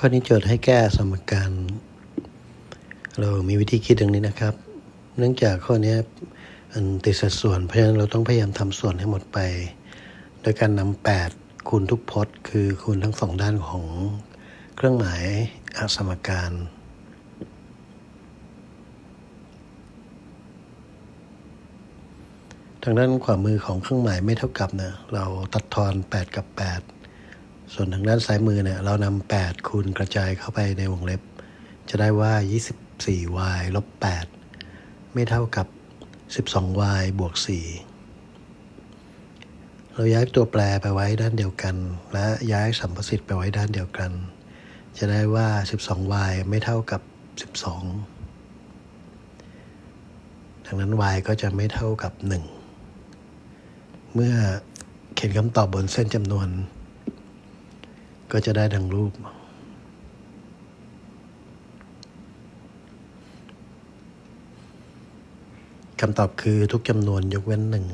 ข้อนี้โจทย์ให้แก้สมการ เรามีวิธีคิดดังนี้นะครับ เนื่องจากข้อนี้มันติดสัดส่วน เพราะฉะนั้นเราต้องพยายามทำส่วนให้หมดไป โดยการนำ8คูณทุกพจน์ คือคูณทั้งสองด้านของเครื่องหมายอสมการ ทางด้านขวามือของเครื่องหมายไม่เท่ากับเนี่ยเราตัดทอน 8 กับ 8 ส่วนทางด้านซ้ายมือเนี่ยเรานำ8คูณกระจายเข้าไปในวงเล็บ จะได้ว่า 24y ลบ 8 ไม่เท่ากับ 12y บวก 4 เราย้ายตัวแปรไปไว้ด้านเดียวกัน และย้ายสัมประสิทธิ์ไปไว้ด้านเดียวกัน จะได้ว่า 12y ไม่เท่ากับ 12 ดังนั้น y ก็จะไม่เท่ากับ 1 เมื่อเขียนคำตอบบนเส้นจำนวน ก็จะได้ดังรูป คำตอบคือทุกจำนวนยกเว้นหนึ่ง